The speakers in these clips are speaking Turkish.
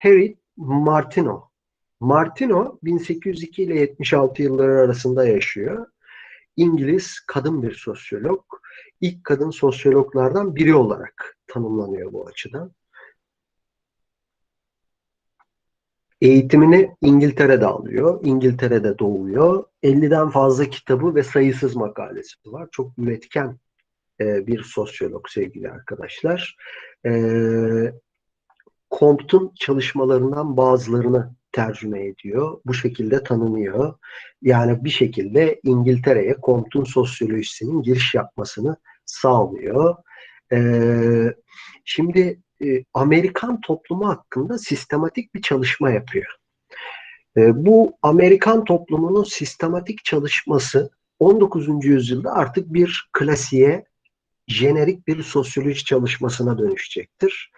Harry Martino. Martino 1802 ile 76 yılları arasında yaşıyor. İngiliz kadın bir sosyolog. İlk kadın sosyologlardan biri olarak tanımlanıyor bu açıdan. Eğitimini İngiltere'de alıyor. İngiltere'de doğuyor. 50'den fazla kitabı ve sayısız makalesi var. Çok üretken e, bir sosyolog sevgili arkadaşlar. Compton çalışmalarından bazılarını tercüme ediyor. Bu şekilde tanınıyor. Yani bir şekilde İngiltere'ye Compton sosyolojisinin giriş yapmasını sağlıyor. Ee, şimdi e, Amerikan toplumu hakkında sistematik bir çalışma yapıyor. E, bu Amerikan toplumunun sistematik çalışması 19. yüzyılda artık bir klasiğe, jenerik bir sosyoloji çalışmasına dönüşecektir.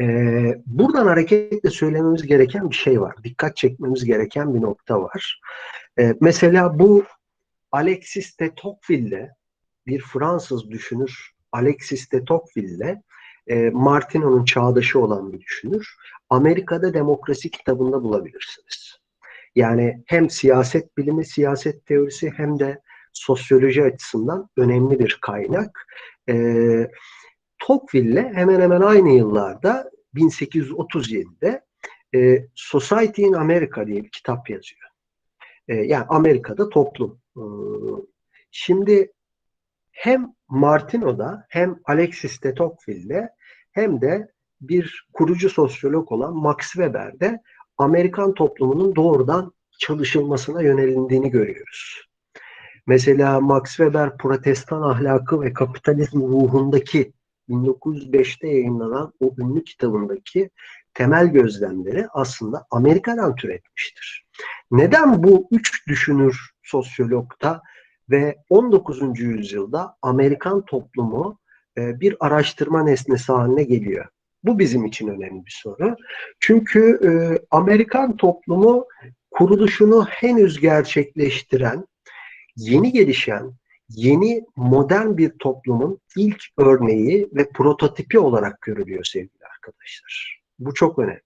Ee, buradan hareketle söylememiz gereken bir şey var. Dikkat çekmemiz gereken bir nokta var. Ee, mesela bu Alexis de Tocqueville'le bir Fransız düşünür Alexis de Tocqueville'le e, Martino'nun çağdaşı olan bir düşünür. Amerika'da Demokrasi kitabında bulabilirsiniz. Yani hem siyaset bilimi, siyaset teorisi hem de sosyoloji açısından önemli bir kaynak. Ee, Tocqueville'le hemen hemen aynı yıllarda 1837'de e, Society in America diye bir kitap yazıyor. E, yani Amerika'da toplum. E, şimdi hem Martino'da hem Alexis de Tocqueville'de hem de bir kurucu sosyolog olan Max Weber'de Amerikan toplumunun doğrudan çalışılmasına yönelindiğini görüyoruz. Mesela Max Weber protestan ahlakı ve kapitalizm ruhundaki 1905'te yayınlanan o ünlü kitabındaki temel gözlemleri aslında Amerika'dan türetmiştir. Neden bu üç düşünür sosyologda ve 19. yüzyılda Amerikan toplumu e, bir araştırma nesnesi haline geliyor? Bu bizim için önemli bir soru. Çünkü e, Amerikan toplumu kuruluşunu henüz gerçekleştiren, yeni gelişen, yeni modern bir toplumun ilk örneği ve prototipi olarak görülüyor sevgili arkadaşlar. Bu çok önemli.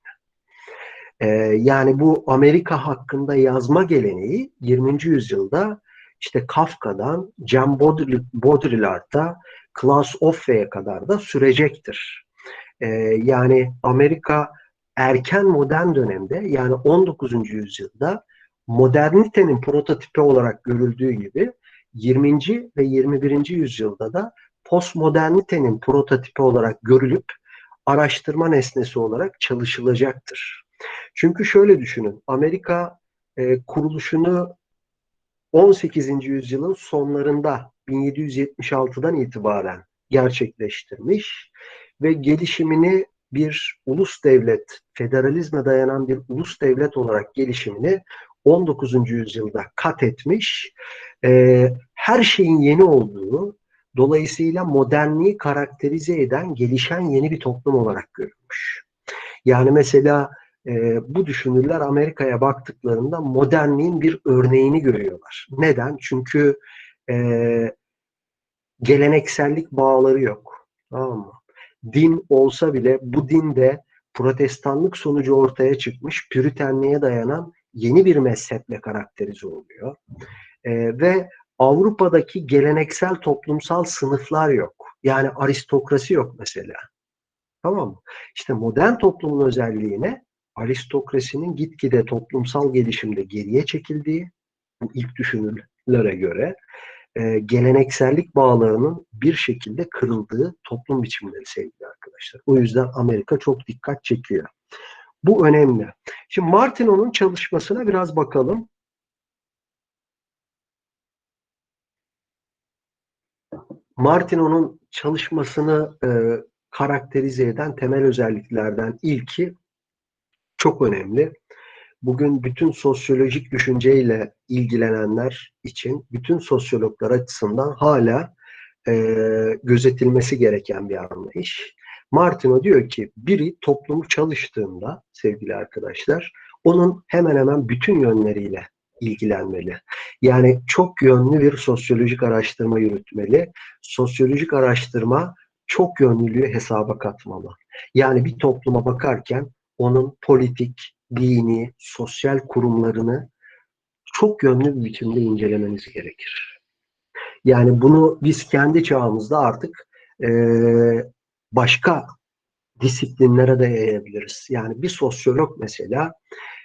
Ee, yani bu Amerika hakkında yazma geleneği 20. yüzyılda işte Kafka'dan Jean Baudrillard'a Klaus Offe'ye kadar da sürecektir. Ee, yani Amerika erken modern dönemde yani 19. yüzyılda modernitenin prototipi olarak görüldüğü gibi 20. ve 21. yüzyılda da postmodernitenin prototipi olarak görülüp araştırma nesnesi olarak çalışılacaktır. Çünkü şöyle düşünün, Amerika e, kuruluşunu 18. yüzyılın sonlarında 1776'dan itibaren gerçekleştirmiş ve gelişimini bir ulus devlet, federalizme dayanan bir ulus devlet olarak gelişimini 19. yüzyılda kat etmiş. E, her şeyin yeni olduğu, dolayısıyla modernliği karakterize eden, gelişen yeni bir toplum olarak görülmüş. Yani mesela e, bu düşünürler Amerika'ya baktıklarında modernliğin bir örneğini görüyorlar. Neden? Çünkü e, geleneksellik bağları yok. Tamam mı? Din olsa bile bu dinde protestanlık sonucu ortaya çıkmış püritenliğe dayanan yeni bir mezheple karakterize oluyor. E, ve Avrupa'daki geleneksel toplumsal sınıflar yok. Yani aristokrasi yok mesela. Tamam mı? İşte modern toplumun özelliğine aristokrasinin gitgide toplumsal gelişimde geriye çekildiği, bu ilk düşünürlere göre e, geleneksellik bağlarının bir şekilde kırıldığı toplum biçimleri sevgili arkadaşlar. O yüzden Amerika çok dikkat çekiyor. Bu önemli. Şimdi Martino'nun çalışmasına biraz bakalım. Martino'nun çalışmasını e, karakterize eden temel özelliklerden ilki çok önemli. Bugün bütün sosyolojik düşünceyle ilgilenenler için, bütün sosyologlar açısından hala e, gözetilmesi gereken bir anlayış. Martino diyor ki biri toplumu çalıştığında sevgili arkadaşlar onun hemen hemen bütün yönleriyle ilgilenmeli. Yani çok yönlü bir sosyolojik araştırma yürütmeli. Sosyolojik araştırma çok yönlülüğü hesaba katmalı. Yani bir topluma bakarken onun politik, dini, sosyal kurumlarını çok yönlü bir biçimde incelemeniz gerekir. Yani bunu biz kendi çağımızda artık e, başka disiplinlere de yayabiliriz. Yani bir sosyolog mesela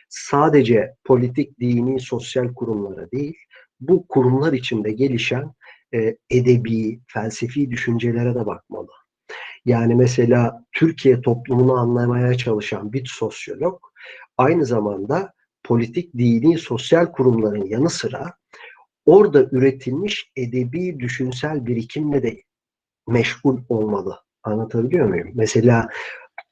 sadece politik, dini, sosyal kurumlara değil, bu kurumlar içinde gelişen e, edebi, felsefi düşüncelere de bakmalı. Yani mesela Türkiye toplumunu anlamaya çalışan bir sosyolog aynı zamanda politik, dini, sosyal kurumların yanı sıra orada üretilmiş edebi, düşünsel birikimle de meşgul olmalı. Anlatabiliyor muyum? Mesela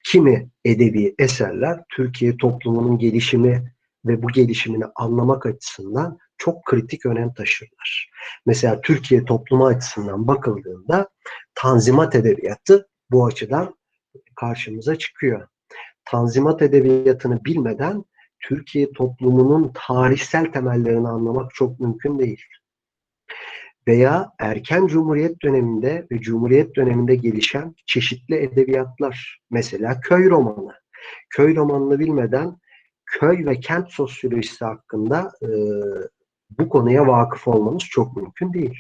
kimi edebi eserler Türkiye toplumunun gelişimi ve bu gelişimini anlamak açısından çok kritik önem taşırlar. Mesela Türkiye toplumu açısından bakıldığında Tanzimat Edebiyatı bu açıdan karşımıza çıkıyor. Tanzimat Edebiyatı'nı bilmeden Türkiye toplumunun tarihsel temellerini anlamak çok mümkün değil. Veya erken Cumhuriyet döneminde ve Cumhuriyet döneminde gelişen çeşitli edebiyatlar. Mesela köy romanı. Köy romanını bilmeden köy ve kent sosyolojisi hakkında e, bu konuya vakıf olmamız çok mümkün değil.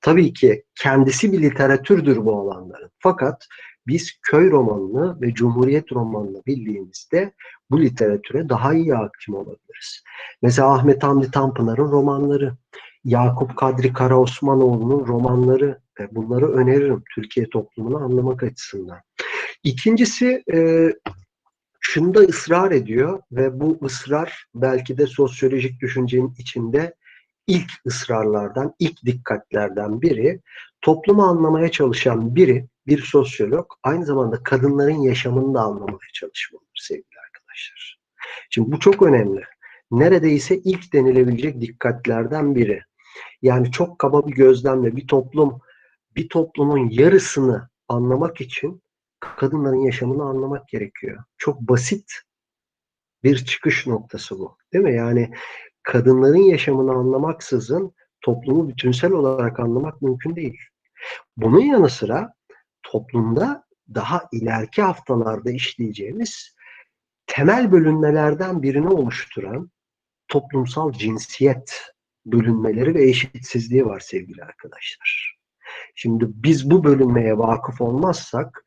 Tabii ki kendisi bir literatürdür bu alanların. Fakat biz köy romanını ve cumhuriyet romanını bildiğimizde bu literatüre daha iyi hakim olabiliriz. Mesela Ahmet Hamdi Tanpınar'ın romanları, Yakup Kadri Karaosmanoğlu'nun romanları, e, bunları öneririm Türkiye toplumunu anlamak açısından. İkincisi e, şunda ısrar ediyor ve bu ısrar belki de sosyolojik düşüncenin içinde ilk ısrarlardan, ilk dikkatlerden biri toplumu anlamaya çalışan biri, bir sosyolog aynı zamanda kadınların yaşamını da anlamaya çalışmalıdır sevgili arkadaşlar. Şimdi bu çok önemli. Neredeyse ilk denilebilecek dikkatlerden biri. Yani çok kaba bir gözlemle bir toplum, bir toplumun yarısını anlamak için kadınların yaşamını anlamak gerekiyor. Çok basit bir çıkış noktası bu. Değil mi? Yani kadınların yaşamını anlamaksızın toplumu bütünsel olarak anlamak mümkün değil. Bunun yanı sıra toplumda daha ileriki haftalarda işleyeceğimiz temel bölünmelerden birini oluşturan toplumsal cinsiyet bölünmeleri ve eşitsizliği var sevgili arkadaşlar. Şimdi biz bu bölünmeye vakıf olmazsak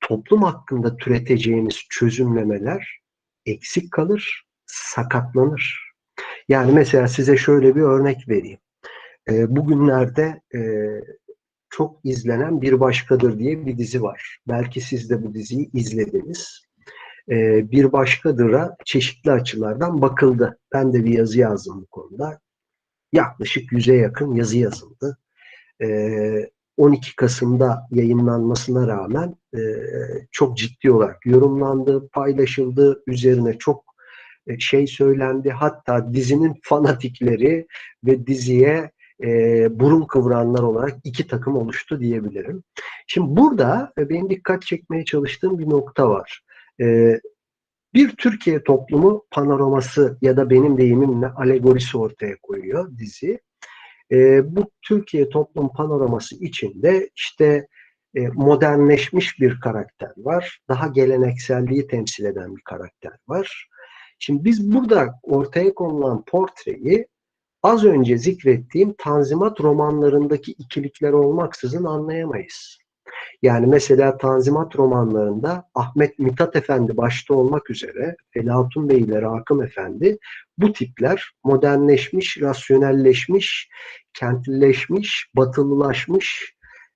toplum hakkında türeteceğimiz çözümlemeler eksik kalır, sakatlanır. Yani mesela size şöyle bir örnek vereyim. E, bugünlerde e, çok izlenen Bir Başkadır diye bir dizi var. Belki siz de bu diziyi izlediniz. E, bir Başkadır'a çeşitli açılardan bakıldı. Ben de bir yazı yazdım bu konuda. Yaklaşık yüze yakın yazı yazıldı. E, 12 Kasım'da yayınlanmasına rağmen e, çok ciddi olarak yorumlandı, paylaşıldı, üzerine çok e, şey söylendi. Hatta dizinin fanatikleri ve diziye e, burun kıvıranlar olarak iki takım oluştu diyebilirim. Şimdi burada e, benim dikkat çekmeye çalıştığım bir nokta var. E, bir Türkiye toplumu panoraması ya da benim deyimimle alegorisi ortaya koyuyor dizi. E, bu Türkiye toplum panoraması içinde işte e, modernleşmiş bir karakter var. Daha gelenekselliği temsil eden bir karakter var. Şimdi biz burada ortaya konulan portreyi az önce zikrettiğim Tanzimat romanlarındaki ikilikler olmaksızın anlayamayız. Yani mesela Tanzimat romanlarında Ahmet Mithat Efendi başta olmak üzere Felatun Bey ile Rakım Efendi bu tipler modernleşmiş, rasyonelleşmiş, kentlileşmiş, batılılaşmış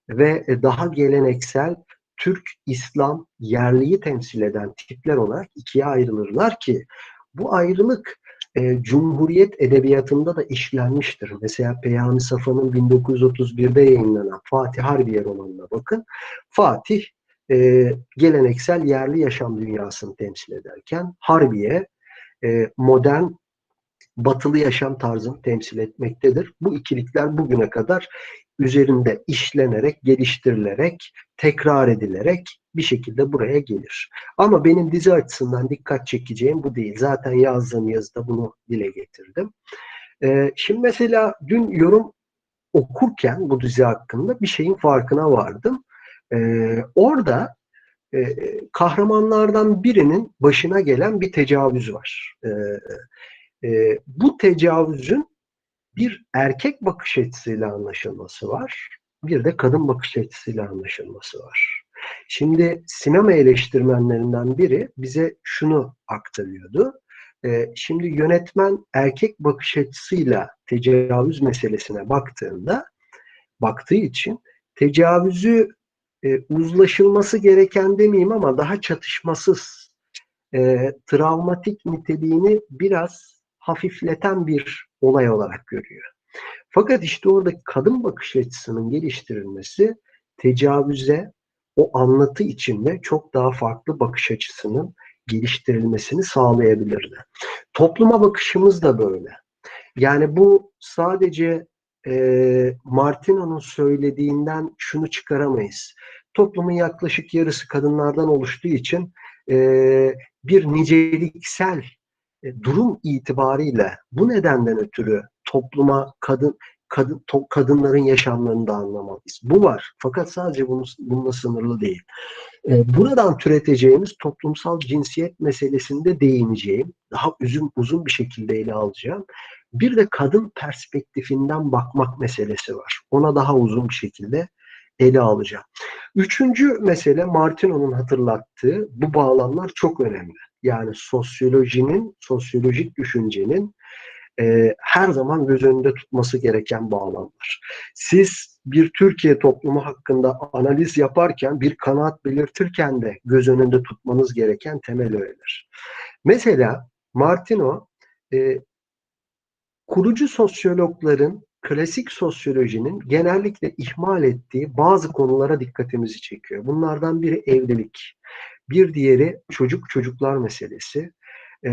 ve daha geleneksel Türk, İslam, yerliyi temsil eden tipler olarak ikiye ayrılırlar ki bu ayrılık e, Cumhuriyet Edebiyatı'nda da işlenmiştir. Mesela Peyami Safa'nın 1931'de yayınlanan Fatih Harbiye romanına bakın. Fatih e, geleneksel yerli yaşam dünyasını temsil ederken Harbiye e, modern batılı yaşam tarzını temsil etmektedir. Bu ikilikler bugüne kadar üzerinde işlenerek, geliştirilerek, tekrar edilerek bir şekilde buraya gelir. Ama benim dizi açısından dikkat çekeceğim bu değil. Zaten yazdığım yazıda bunu dile getirdim. Ee, şimdi mesela dün yorum okurken bu dizi hakkında bir şeyin farkına vardım. Ee, orada e, kahramanlardan birinin başına gelen bir tecavüz var. E, e, bu tecavüzün bir erkek bakış açısıyla anlaşılması var. Bir de kadın bakış açısıyla anlaşılması var. Şimdi sinema eleştirmenlerinden biri bize şunu aktarıyordu. Ee, şimdi yönetmen erkek bakış açısıyla tecavüz meselesine baktığında baktığı için tecavüzü e, uzlaşılması gereken demeyeyim ama daha çatışmasız e, travmatik niteliğini biraz hafifleten bir olay olarak görüyor. Fakat işte orada kadın bakış açısının geliştirilmesi tecavüze o anlatı içinde çok daha farklı bakış açısının geliştirilmesini sağlayabilirdi. Topluma bakışımız da böyle. Yani bu sadece e, Martino'nun söylediğinden şunu çıkaramayız. Toplumun yaklaşık yarısı kadınlardan oluştuğu için e, bir niceliksel e, durum itibariyle bu nedenden ötürü topluma kadın kadın to, kadınların yaşamlarını da anlamalıyız. Bu var. Fakat sadece bunu, bununla sınırlı değil. E, buradan türeteceğimiz toplumsal cinsiyet meselesinde değineceğim. Daha uzun uzun bir şekilde ele alacağım. Bir de kadın perspektifinden bakmak meselesi var. Ona daha uzun bir şekilde ele alacağım. Üçüncü mesele Martino'nun hatırlattığı bu bağlamlar çok önemli. Yani sosyolojinin, sosyolojik düşüncenin e, her zaman göz önünde tutması gereken bağlamlar. Siz bir Türkiye toplumu hakkında analiz yaparken, bir kanaat belirtirken de göz önünde tutmanız gereken temel öğeler. Mesela Martino e, kurucu sosyologların klasik sosyolojinin genellikle ihmal ettiği bazı konulara dikkatimizi çekiyor. Bunlardan biri evlilik, bir diğeri çocuk çocuklar meselesi, e,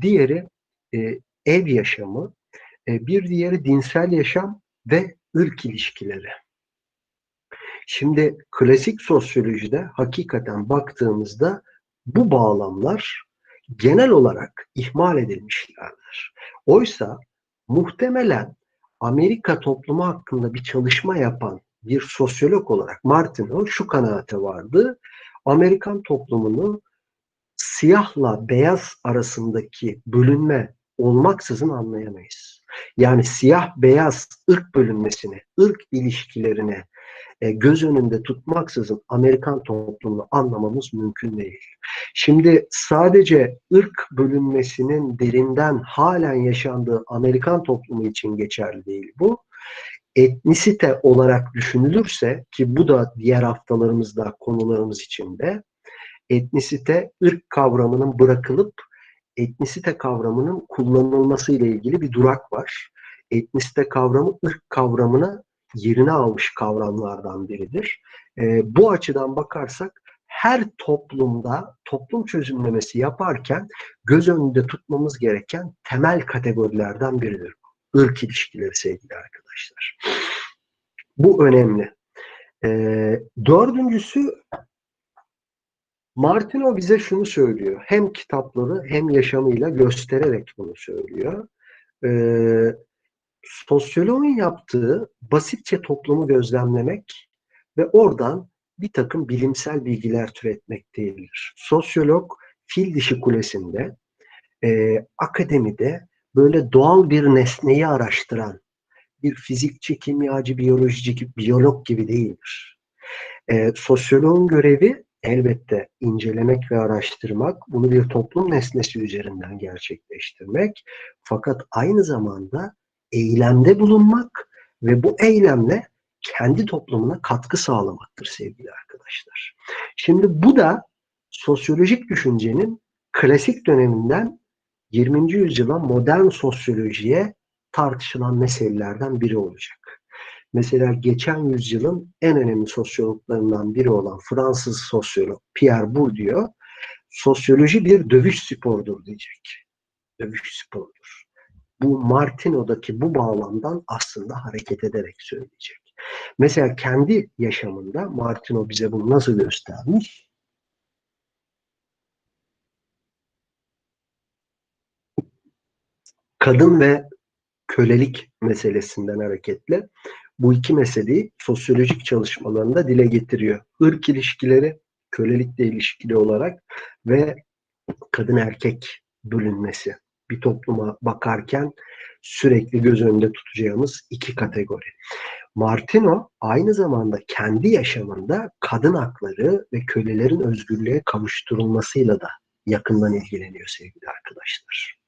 diğeri e, ev yaşamı, e, bir diğeri dinsel yaşam ve ırk ilişkileri. Şimdi klasik sosyolojide hakikaten baktığımızda bu bağlamlar genel olarak ihmal edilmişlerdir. Oysa muhtemelen Amerika toplumu hakkında bir çalışma yapan bir sosyolog olarak Martino şu kanaate vardı. Amerikan toplumunu siyahla beyaz arasındaki bölünme olmaksızın anlayamayız. Yani siyah beyaz ırk bölünmesini, ırk ilişkilerini e, göz önünde tutmaksızın Amerikan toplumunu anlamamız mümkün değil. Şimdi sadece ırk bölünmesinin derinden halen yaşandığı Amerikan toplumu için geçerli değil bu. Etnisite olarak düşünülürse ki bu da diğer haftalarımızda konularımız içinde etnisite ırk kavramının bırakılıp etnisite kavramının kullanılması ile ilgili bir durak var. Etnisite kavramı ırk kavramına yerini almış kavramlardan biridir. E, bu açıdan bakarsak her toplumda toplum çözümlemesi yaparken göz önünde tutmamız gereken temel kategorilerden biridir. Irk ilişkileri sevgili arkadaşlar. Bu önemli. E, dördüncüsü Martino bize şunu söylüyor. Hem kitapları hem yaşamıyla göstererek bunu söylüyor. Ee, sosyoloğun yaptığı basitçe toplumu gözlemlemek ve oradan bir takım bilimsel bilgiler türetmek değildir. Sosyolog fil dişi kulesinde, e, akademide böyle doğal bir nesneyi araştıran bir fizikçi, kimyacı, biyolojici, biyolog gibi değildir. E, sosyoloğun görevi elbette incelemek ve araştırmak, bunu bir toplum nesnesi üzerinden gerçekleştirmek. Fakat aynı zamanda eylemde bulunmak ve bu eylemle kendi toplumuna katkı sağlamaktır sevgili arkadaşlar. Şimdi bu da sosyolojik düşüncenin klasik döneminden 20. yüzyıla modern sosyolojiye tartışılan meselelerden biri olacak. Mesela geçen yüzyılın en önemli sosyologlarından biri olan Fransız sosyolog Pierre Bourdieu, sosyoloji bir dövüş sporudur diyecek. Dövüş sporudur. Bu Martino'daki bu bağlamdan aslında hareket ederek söyleyecek. Mesela kendi yaşamında Martino bize bunu nasıl göstermiş? Kadın ve kölelik meselesinden hareketle bu iki meseleyi sosyolojik çalışmalarında dile getiriyor. Irk ilişkileri, kölelikle ilişkili olarak ve kadın erkek bölünmesi. Bir topluma bakarken sürekli göz önünde tutacağımız iki kategori. Martino aynı zamanda kendi yaşamında kadın hakları ve kölelerin özgürlüğe kavuşturulmasıyla da yakından ilgileniyor sevgili arkadaşlar.